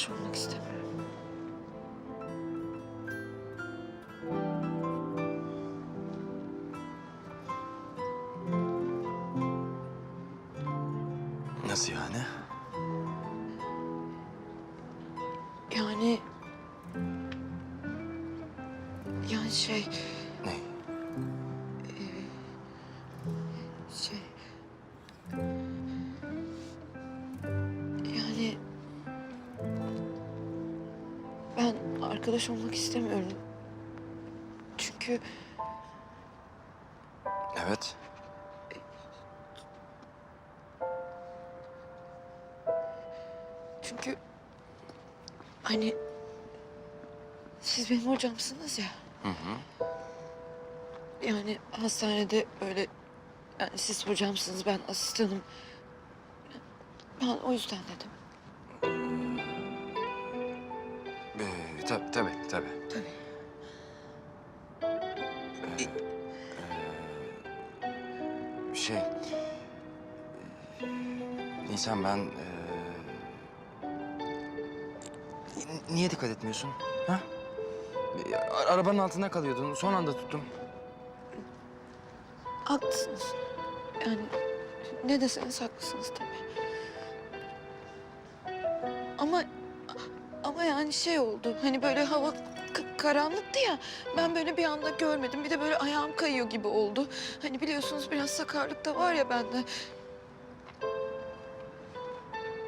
arkadaş olmak istemiyorum. Arkadaş olmak istemiyorum. Çünkü Evet. Çünkü hani siz benim hocamsınız ya. Hı hı. Yani hastanede böyle yani siz hocamsınız ben asistanım. Ben o yüzden dedim. Tabii tabii tabii. Tabii. Şey... e, Nisan ben... e, Niye dikkat etmiyorsun? Ha? E, Arabanın altında kalıyordun. Son anda tuttum. Haklısınız. Yani ne deseniz haklısınız tabii. Ama ama yani şey oldu. Hani böyle hava ka- karanlıktı ya. Ben böyle bir anda görmedim. Bir de böyle ayağım kayıyor gibi oldu. Hani biliyorsunuz biraz sakarlık da var ya bende.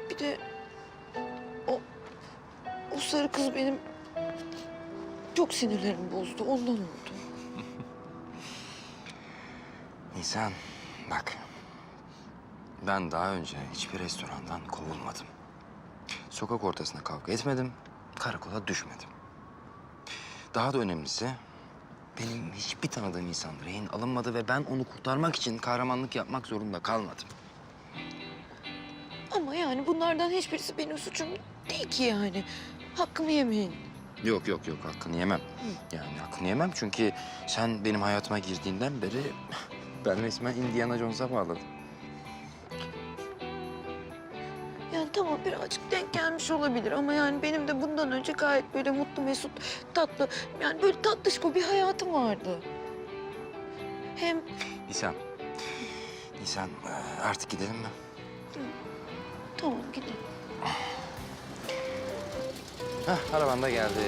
Bir de o o sarı kız benim çok sinirlerimi bozdu. Ondan oldu. Nisan bak. Ben daha önce hiçbir restorandan kovulmadım. Sokak ortasında kavga etmedim. Karakola düşmedim. Daha da önemlisi benim hiçbir tanıdığım insan rehin alınmadı ve ben onu kurtarmak için kahramanlık yapmak zorunda kalmadım. Ama yani bunlardan hiçbirisi benim suçum değil ki yani. Hakkımı yemeyin. Yok yok yok hakkını yemem. Yani hakkını yemem çünkü sen benim hayatıma girdiğinden beri ben resmen Indiana Jones'a bağladım. Tamam birazcık denk gelmiş olabilir ama yani benim de bundan önce gayet böyle mutlu mesut tatlı yani böyle tatlışko bir hayatım vardı. Hem Nisan. Nisan e, artık gidelim mi? tamam gidin. Hah araban da geldi.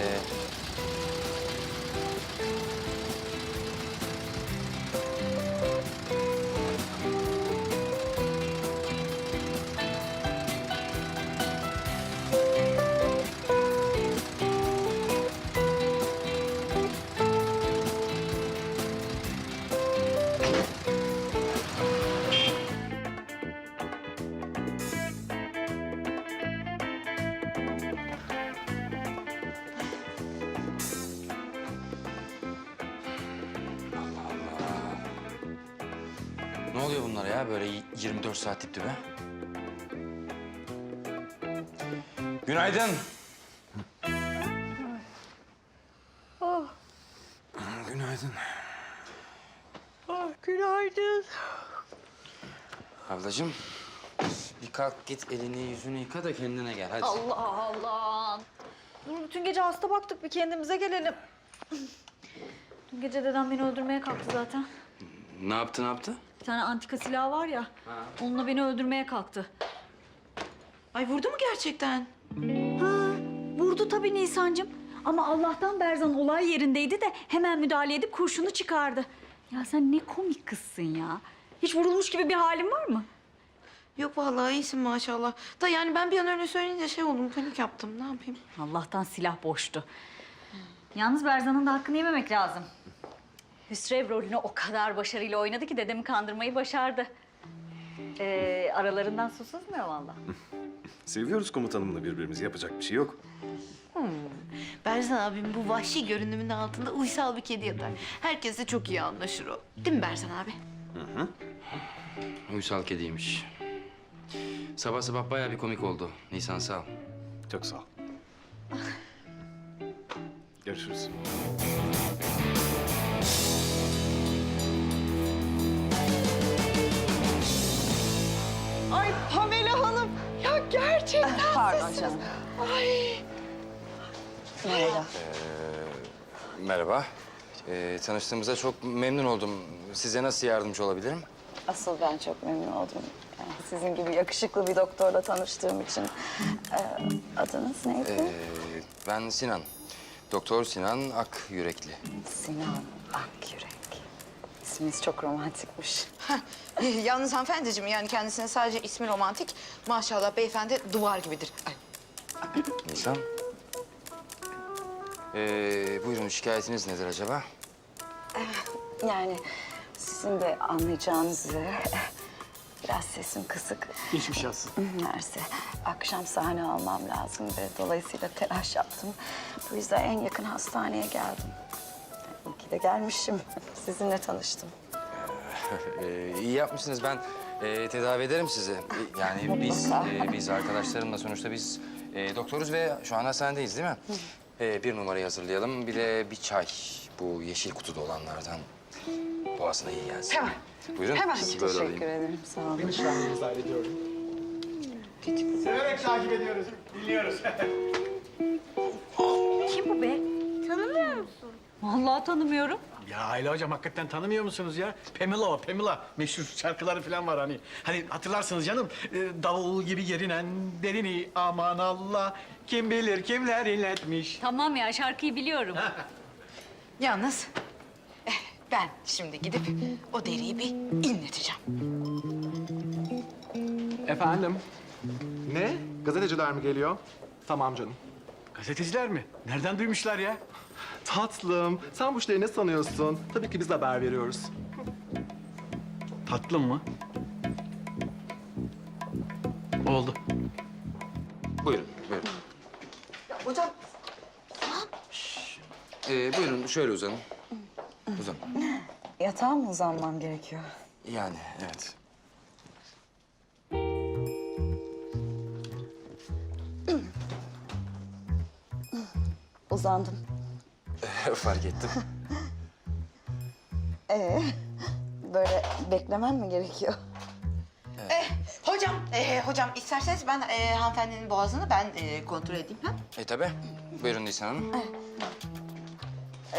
Saat dip dibe? Günaydın. Günaydın. Ah, günaydın. Ablacığım bir kalk git elini yüzünü yıka da kendine gel hadi. Allah Allah. Dur bütün gece hasta baktık bir kendimize gelelim. Dün gece dedem beni öldürmeye kalktı zaten. Ne yaptı ne yaptı? Bir tane antika silahı var ya. Onunla beni öldürmeye kalktı. Ay vurdu mu gerçekten? Ha, vurdu tabii Nisan'cığım. Ama Allah'tan Berzan olay yerindeydi de hemen müdahale edip kurşunu çıkardı. Ya sen ne komik kızsın ya. Hiç vurulmuş gibi bir halin var mı? Yok vallahi iyisin maşallah. Da yani ben bir an öyle söyleyince şey oldum panik yaptım ne yapayım? Allah'tan silah boştu. Yalnız Berzan'ın da hakkını yememek lazım. Hüsrev rolünü o kadar başarıyla oynadı ki dedemi kandırmayı başardı. Ee, aralarından su sızmıyor vallahi. Seviyoruz komutanımla birbirimizi. Yapacak bir şey yok. Berzan abim bu vahşi görünümün altında uysal bir kedi yatar. Herkesle çok iyi anlaşır o. Değil mi Berzan abi? Uysal kediymiş. Sabah sabah bayağı bir komik oldu. Nisan sağ ol. Çok sağ ol. Görüşürüz. Ay Pamela Hanım. Ya gerçekten Pardon canım. Merhaba. Merhaba. Ee, tanıştığımıza çok memnun oldum. Size nasıl yardımcı olabilirim? Asıl ben çok memnun oldum. Yani sizin gibi yakışıklı bir doktorla tanıştığım için. Ee, adınız neydi? Ee, ben Sinan. Doktor Sinan Ak Yürekli. Sinan Akyürek. İsminiz çok romantikmiş. Heh, Yalnız hanımefendiciğim yani kendisine sadece ismi romantik. Maşallah beyefendi duvar gibidir. Ay, Nisan. Ee, buyurun şikayetiniz nedir acaba? Yani sizin de anlayacağınız üzere biraz sesim kısık. Geçmiş olsun. Mersi. Akşam sahne almam lazım ve dolayısıyla telaş yaptım. Bu yüzden en yakın hastaneye geldim. De gelmişim. Sizinle tanıştım. Ee, iyi yapmışsınız. Ben e, tedavi ederim sizi. E, Yani biz e, biz arkadaşlarımla sonuçta biz e, doktoruz ve şu an hastanedeyiz değil mi? E, bir numarayı hazırlayalım. Bir de bir çay. Bu yeşil kutuda olanlardan. Boğazına iyi gelsin. Hemen. Buyurun. Hemen. sizi böyle Teşekkür alayım. ederim. Sağ olun. Severek takip ediyoruz, dinliyoruz. Kim bu be? Tanımıyor musun? Vallahi tanımıyorum. ya Ayla hocam hakikaten tanımıyor musunuz ya? Pamela o, Pamela. Meşhur şarkıları falan var hani. Hani hatırlarsınız canım. e, davul gibi gerinen derini aman Allah. Kim bilir kimler inletmiş. Tamam ya şarkıyı biliyorum. Yalnız eh, ben şimdi gidip o deriyi bir inleteceğim. Efendim? Ne? Gazeteciler mi geliyor? Tamam canım. Gazeteciler mi? Nereden duymuşlar ya? Tatlım, sen bu işleri ne sanıyorsun? Tabii ki biz haber veriyoruz. Tatlım mı? Oldu. Buyurun, buyurun. Hocam Ee, buyurun şöyle uzanın. Uzan. Yatağa mı uzanmam gerekiyor? Yani evet. Uzandım. Fark ettim. Ee, böyle beklemem mi gerekiyor? eh, hocam eh, hocam isterseniz ben eh, hanımefendinin boğazını ben eh, kontrol edeyim ha? E tabii. Buyurun Nisan Hanım.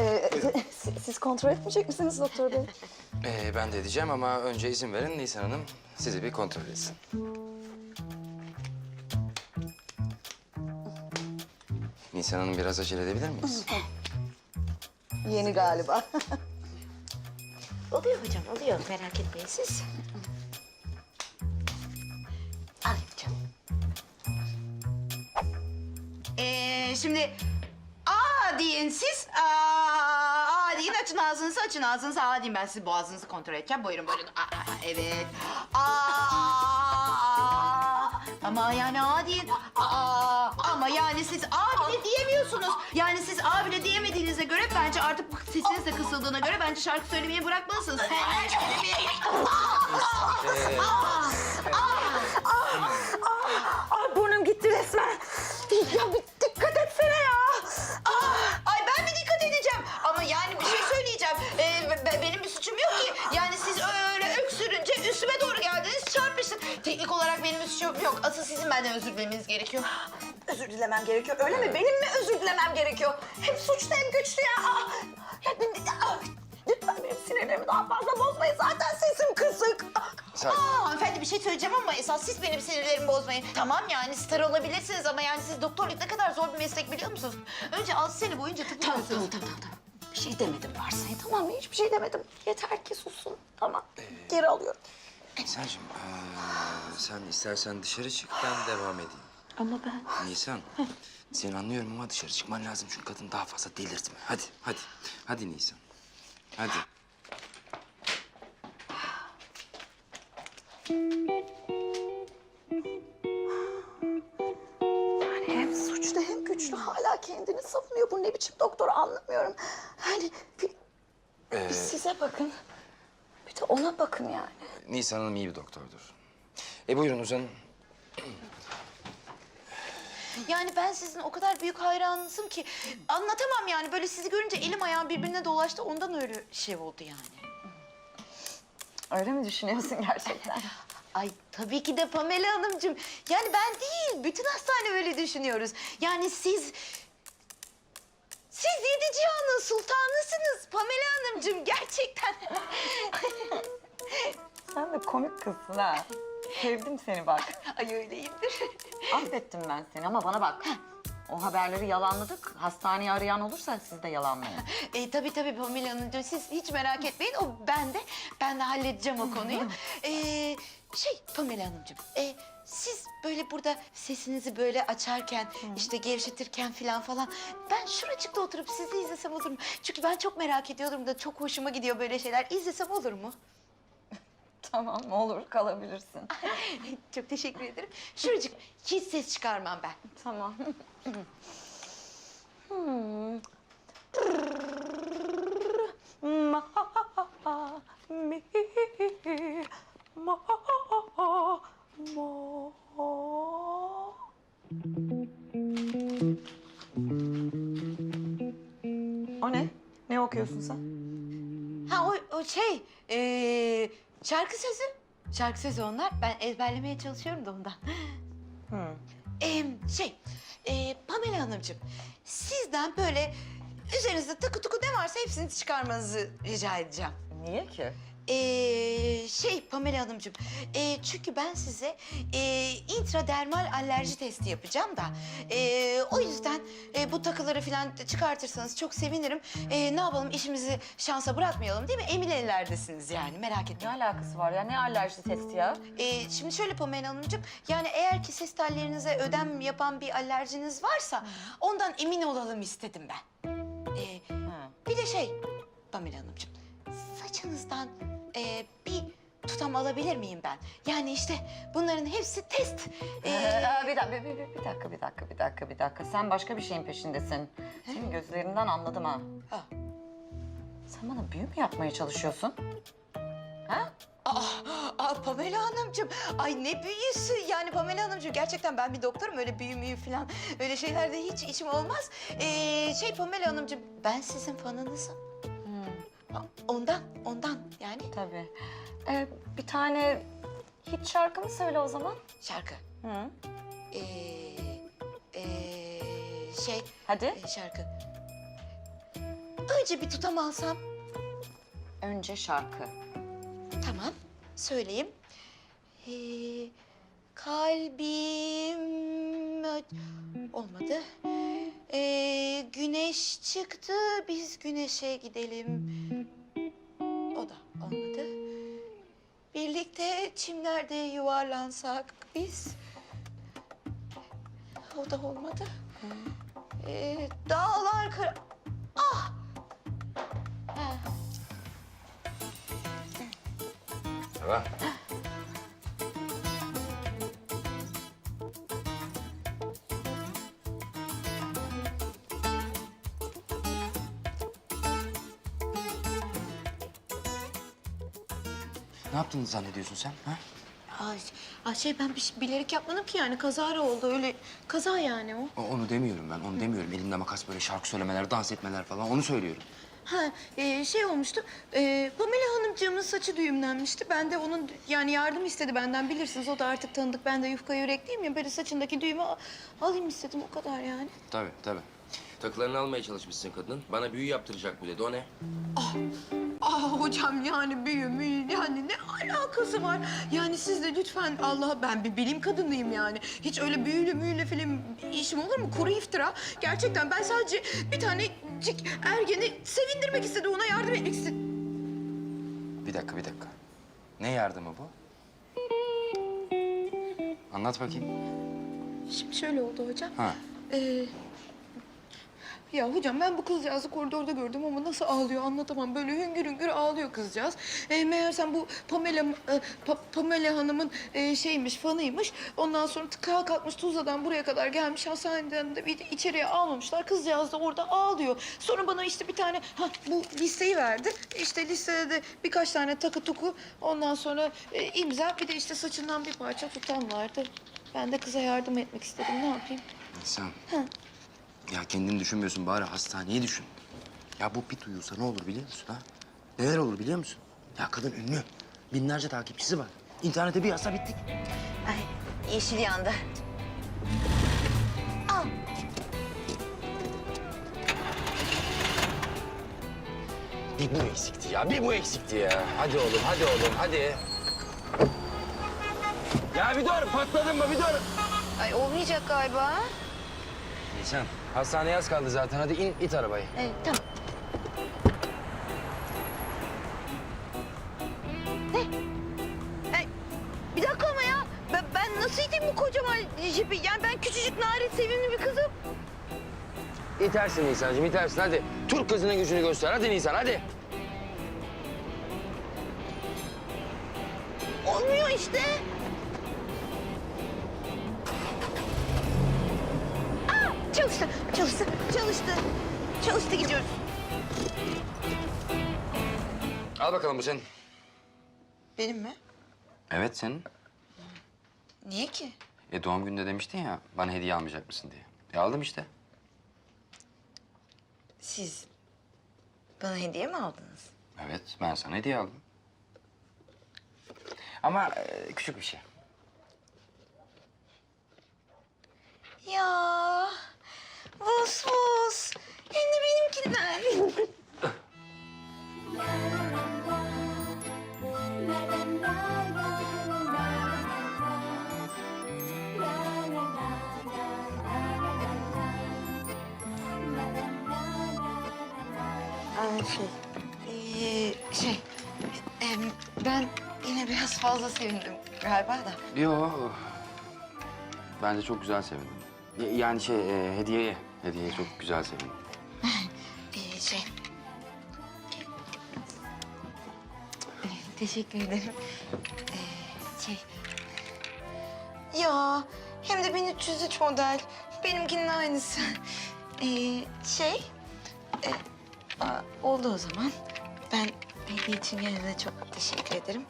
Ee, siz, siz kontrol etmeyecek misiniz doktor bey? Ee, ben de edeceğim ama önce izin verin Nisan Hanım sizi bir kontrol etsin. Nisan Hanım biraz acele edebilir miyiz? Yeni galiba. Oluyor hocam oluyor merak etmeyin siz. Alayım canım. Ee, şimdi aa deyin siz. Aa, aa deyin açın ağzınızı açın ağzınızı. Aa deyin ben sizin boğazınızı kontrol edeceğim. Buyurun buyurun. Aa, evet. Aa, ama yani deyin. Aa, ama yani siz aa bile diyemiyorsunuz. Yani siz aa bile diyemediğinize göre bence artık sesiniz de kısıldığına göre bence şarkı söylemeyi bırakmalısınız. Ay burnum gitti resmen. Ya bir sizin benden özür dilemeniz gerekiyor. Özür dilemem gerekiyor. Öyle mi? Benim mi özür dilemem gerekiyor? Hem suçlu hem güçlü ya. Aa, ya, aa, lütfen benim sinirlerimi daha fazla bozmayın. Zaten sesim kısık. Sakin. Aa, hanımefendi bir şey söyleyeceğim ama esas siz benim sinirlerimi bozmayın. Tamam yani star olabilirsiniz ama yani siz doktorluk ne kadar zor bir meslek biliyor musunuz? Önce altı sene boyunca Tamam, tamam, tamam, tamam. Bir şey demedim varsayın. Tamam mı? Hiçbir şey demedim. Yeter ki susun. Tamam. Geri alıyorum. Nisan'cığım ee, sen istersen dışarı çık ben devam edeyim. Ama ben... Nisan seni anlıyorum ama dışarı çıkman lazım çünkü kadın daha fazla delirtme. Hadi hadi. Hadi Nisan. Hadi. Yani hem suçlu hem güçlü hala kendini savunuyor. Bu ne biçim doktor anlamıyorum. Hani bir, Ee, size bakın. Bir de ona bakın yani. Nisan Hanım iyi bir doktordur. E buyurun uzanın. Yani ben sizin o kadar büyük hayranınızım ki anlatamam yani. Böyle sizi görünce elim ayağım birbirine dolaştı. Ondan öyle şey oldu yani. Öyle mi düşünüyorsun gerçekten? Ay tabii ki de Pamela Hanımcığım. Yani ben değil, bütün hastane öyle düşünüyoruz. Yani siz... Siz yedi cihanın sultanısınız Pamela Hanımcığım gerçekten. Sen de komik kızsın ha. Sevdim seni bak. Ay öyleyimdir. Affettim ben seni ama bana bak. O haberleri yalanladık. Hastaneyi arayan olursa siz de yalanlayın. E, tabii tabii Pamela Hanımcığım siz hiç merak etmeyin. O bende. Ben de halledeceğim o konuyu. E, şey Pamela Hanımcığım. E, siz böyle burada sesinizi böyle açarken, işte gevşetirken falan falan... ...ben şuracıkta oturup sizi izlesem olur mu? Çünkü ben çok merak ediyorum da çok hoşuma gidiyor böyle şeyler. İzlesem olur mu? tamam olur kalabilirsin. çok teşekkür ederim. Şuracık hiç ses çıkarmam ben. Tamam. Hmm. Ma mi ma mo. O ne? Ne okuyorsun sen? Ha o, o şey, e, şarkı sözü. Şarkı sözü onlar. Ben ezberlemeye çalışıyorum da ondan. Hı. Ee, şey, e, Pamela Hanımcığım, sizden böyle üzerinizde takı tuku ne varsa hepsini çıkarmanızı rica edeceğim. Niye ki? Ee, şey Pamela Hanımcığım, e, çünkü ben size e, intradermal alerji testi yapacağım da... e, ...o yüzden e, bu takıları falan çıkartırsanız çok sevinirim. E, ne yapalım işimizi şansa bırakmayalım değil mi? Emin ellerdesiniz yani merak Ne etmeyin. alakası var ya? Ne alerji testi ya? Ee, şimdi şöyle Pamela Hanımcığım, yani eğer ki ses tellerinize ödem yapan bir alerjiniz varsa ondan emin olalım istedim ben. Ee, bir de şey Pamela Hanımcığım, saçınızdan e, bir tutam alabilir miyim ben? Yani işte bunların hepsi test. Ee, Ee, bir, dakika, bir, bir, bir dakika, bir dakika, bir dakika, bir dakika. Sen başka bir şeyin peşindesin. Senin gözlerinden anladım ha. Ha. Sen bana büyü mü yapmaya çalışıyorsun? Ha? Aa, aa, Pamela Hanımcığım, ay ne büyüsü yani Pamela Hanımcığım. Gerçekten ben bir doktorum, öyle büyü müyü falan öyle şeylerde hiç işim olmaz. Ee, şey Pamela Hanımcığım, ben sizin fanınızım. Ondan, ondan yani tabii. Ee, bir tane hit şarkı mı söyle o zaman? şarkı. Hı. Ee, ee, şey, Hadi. ee, şarkı. Önce bir tutam alsam. Önce şarkı. Tamam, söyleyeyim. Ee, kalbim... Olmadı. Ee, güneş çıktı, biz güneşe gidelim. Birlikte çimlerde yuvarlansak biz. O da olmadı. Ee, dağlar kır... Ah! Ha. Eva. Ne yaptığını zannediyorsun sen? Ha? Ay, ay şey ben bir şey bilerek yapmadım ki yani kazara oldu öyle kaza yani o. O- Onu demiyorum ben, onu demiyorum. Elimde makas böyle şarkı söylemeler, dans etmeler falan onu söylüyorum. Ha e, şey olmuştu e, Pamela Hanımcığımın saçı düğümlenmişti. Ben de onun yani yardım istedi benden bilirsiniz o da artık tanıdık. Ben de yufka yürekliyim ya böyle saçındaki düğümü al- alayım istedim o kadar yani. Tabii, tabii. Takılarını almaya çalışmışsın kadının. Bana büyü yaptıracak mı dedi. O ne? Aa hocam yani büyü müyü yani ne alakası var? Yani siz de lütfen Allah ben bir bilim kadınıyım yani. Hiç öyle büyülü müyülü film işim olur mu? Kuru iftira. Gerçekten ben sadece bir tanecik ergeni sevindirmek istedi ona yardım etmek istedim. Bir dakika, bir dakika. Ne yardımı bu? Anlat bakayım. Şimdi şöyle oldu hocam. Ha. Ee, ya hocam ben bu kızcağızı koridorda gördüm ama nasıl ağlıyor anlatamam. Böyle hüngür hüngür ağlıyor kızcağız. Ee, meğersem bu Pamela, e, Pa- Pamela Hanım'ın e, şeymiş, fanıymış. Ondan sonra tıkağa kalkmış Tuzla'dan buraya kadar gelmiş. Hastaneden de bir de içeriye almamışlar. Kızcağız da orada ağlıyor. Sonra bana işte bir tane ha, bu listeyi verdi. İşte listede de birkaç tane takı tuku. Ondan sonra e, imza bir de işte saçından bir parça tutan vardı. Ben de kıza yardım etmek istedim. Ne yapayım? Sen. Ya kendini düşünmüyorsun bari hastaneyi düşün. Ya bu bir duyulsa ne olur biliyor musun ha? Neler olur biliyor musun? Ya kadın ünlü. Binlerce takipçisi var. İnternete bir yazsa bittik. Ay yeşil yandı. Bir bu eksikti ya, bir bu eksikti ya. Hadi oğlum, hadi oğlum, hadi. Ya bir dur, patladın mı? Bir dur. Ay olmayacak galiba. Nisan, hastaneye az kaldı zaten. Hadi in, it arabayı. Evet tamam. Ne? Ay, bir dakika ama ya. Ben, ben nasıl iteyim bu kocaman jipi? Yani ben küçücük narin sevimli bir kızım. İtersin Nisan'cığım, itersin. Hadi. Türk kızının gücünü göster. Hadi Nisan, hadi. Olmuyor işte. Çalıştı, çalıştı. Gidiyoruz. Al bakalım bu senin. Benim mi? Evet senin. Niye ki? E doğum gününde demiştin ya, bana hediye almayacak mısın diye. E aldım işte. Siz bana hediye mi aldınız? Evet, ben sana hediye aldım. Ama e, küçük bir şey. Ya vos vos. Hem de benimkinden. Aa, şey, ee, şey, em, ben yine biraz fazla sevindim galiba da. Yo. Bence çok güzel sevindim. Y- Yani şey, e, hediyeye. Hediyeye çok güzel sevindim. Ee, şey... Teşekkür ederim. Ee, şey... Ya hem de 1303 model. Benimkinin aynısı. Ee, şey... E, aa, oldu o zaman. Ben hediye için gene çok teşekkür ederim.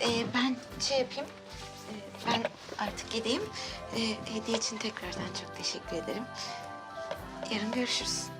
Ee, ben şey yapayım. Ee, ben artık gideyim. Ee, hediye için tekrardan çok teşekkür ederim. Yarın görüşürüz.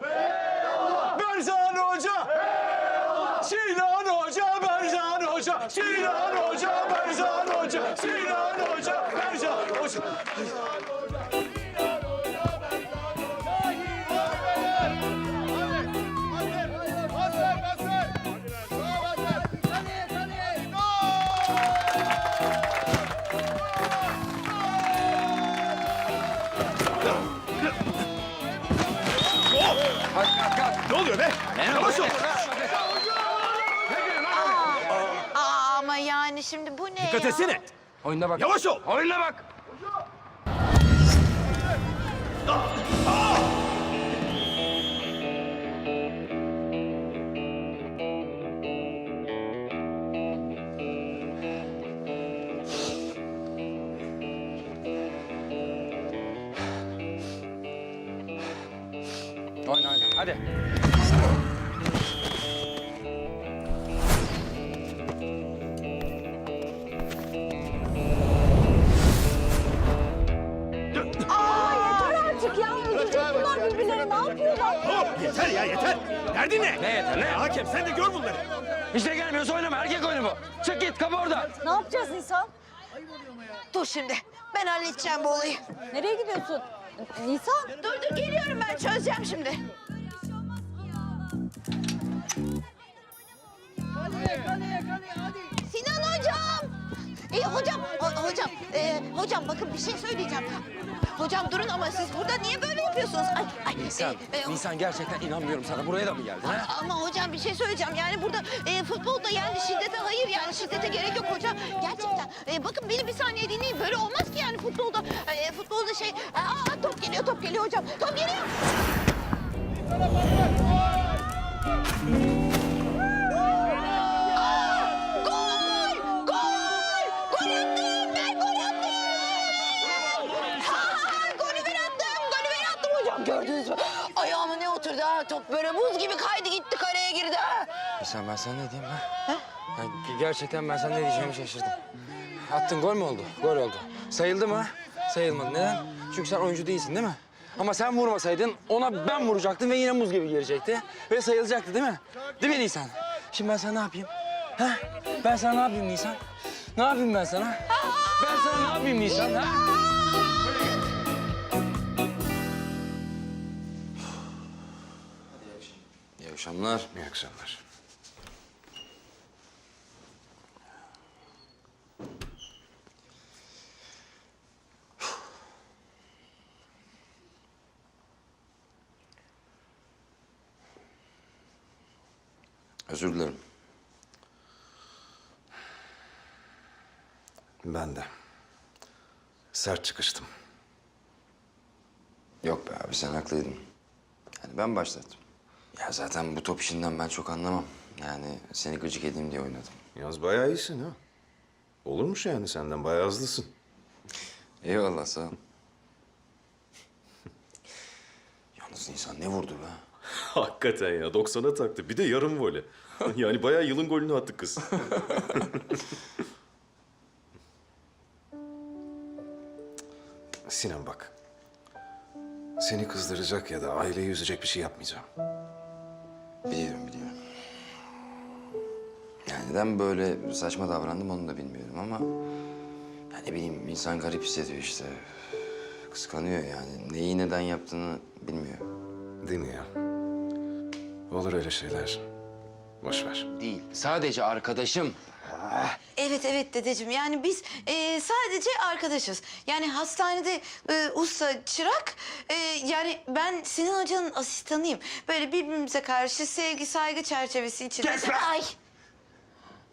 Sinan Hoca. Berzan Hoca. Sinan Hoca, Berzan Hoca. Sinan Hoca, Berzan Hoca. Sinan Hoca, Berzan Hoca. Yavaş ol. Aa, ama yani şimdi bu ne Dikkat ya? etsene. Oyunda bak. Yavaş ol. Oyunda bak. Dur şimdi. Ben halledeceğim bu olayı. Nereye gidiyorsun? Nisan? Dur dur geliyorum ben çözeceğim şimdi. Hocam, ho- hocam, e, hocam bakın bir şey söyleyeceğim. Hocam durun ama siz burada niye böyle yapıyorsunuz? Ay, ay, Nisan, e, e, Nisan gerçekten inanmıyorum sana. Buraya da mı geldin ha? Ama hocam bir şey söyleyeceğim. Yani burada e, futbolda yani şiddete hayır yani şiddete gerek yok hocam. Gerçekten. E, bakın beni bir saniye dinleyin. Böyle olmaz ki yani futbolda. E, futbolda şey... Aa, top geliyor, top geliyor hocam. Top geliyor. Aa, oturdu ha? Top böyle buz gibi kaydı gitti kaleye girdi ha. Nisan ben sana ne diyeyim ha? Ya, gerçekten ben sana ne diyeceğimi şaşırdım. Attın gol mü oldu? Gol oldu. Sayıldı mı? Sayılmadı. Neden? Çünkü sen oyuncu değilsin değil mi? Ama sen vurmasaydın ona ben vuracaktım ve yine muz gibi girecekti. Ve sayılacaktı değil mi? Değil mi Nisan? Şimdi ben sana ne yapayım? Ha? Ben sana ne yapayım Nisan? Ne yapayım ben sana? Ben sana ne yapayım Nisan? Ha? Akşamlar. İyi akşamlar. Özür dilerim. Ben de. Sert çıkıştım. Yok be abi sen haklıydın. Yani ben başlattım. Ya zaten bu top işinden ben çok anlamam. Yani seni gıcık edeyim diye oynadım. Yalnız bayağı iyisin ha. Olurmuş yani senden bayağı hızlısın. Eyvallah sağ ol. Yalnız insan ne vurdu be? Hakikaten ya 90'a taktı. Bir de yarım voley. yani bayağı yılın golünü attı kız. Sinan bak. Seni kızdıracak ya da aileyi üzecek bir şey yapmayacağım. Biliyorum biliyorum. Yani neden böyle saçma davrandım onu da bilmiyorum ama... Ya ne bileyim insan garip hissediyor işte. Kıskanıyor yani. Neyi neden yaptığını bilmiyor. Değil mi ya? Olur öyle şeyler. Boş ver. Değil. Sadece arkadaşım. Evet evet dedeciğim yani biz e, sadece arkadaşız. Yani hastanede e, usta çırak e, yani ben Sinan Hoca'nın asistanıyım. Böyle birbirimize karşı sevgi saygı çerçevesi içinde. Kes be! Ay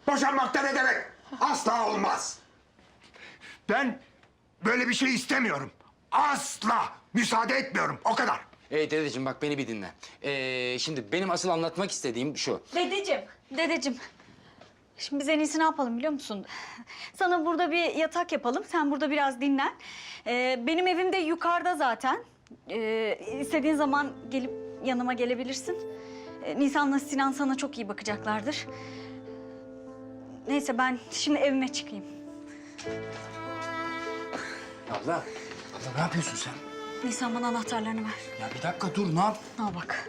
Boşanmak da ne demek? Asla olmaz. Ben böyle bir şey istemiyorum. Asla müsaade etmiyorum. O kadar. Ee dedeciğim bak beni bir dinle. Ee, şimdi benim asıl anlatmak istediğim şu. Dedeciğim, dedeciğim. Şimdi biz en iyisi ne yapalım biliyor musun? Sana burada bir yatak yapalım. Sen burada biraz dinlen. Ee, benim evim de yukarıda zaten. Ee, istediğin zaman gelip yanıma gelebilirsin. Ee, Nisan'la Sinan sana çok iyi bakacaklardır. Neyse ben şimdi evime çıkayım. Abla, abla ne yapıyorsun sen? Nisan bana anahtarlarını ver. Ya bir dakika dur ne yap? Al bak.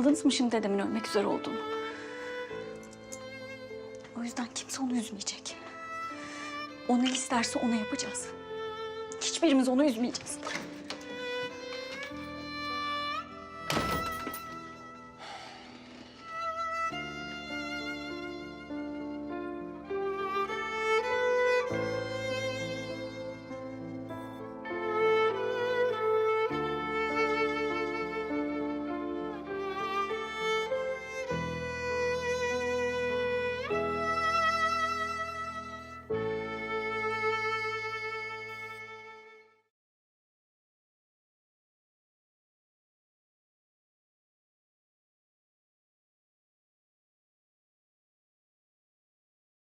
Anladınız mı şimdi dedemin ölmek üzere olduğunu? O yüzden kimse onu üzmeyecek. O ne isterse ona yapacağız. Hiçbirimiz onu üzmeyeceğiz.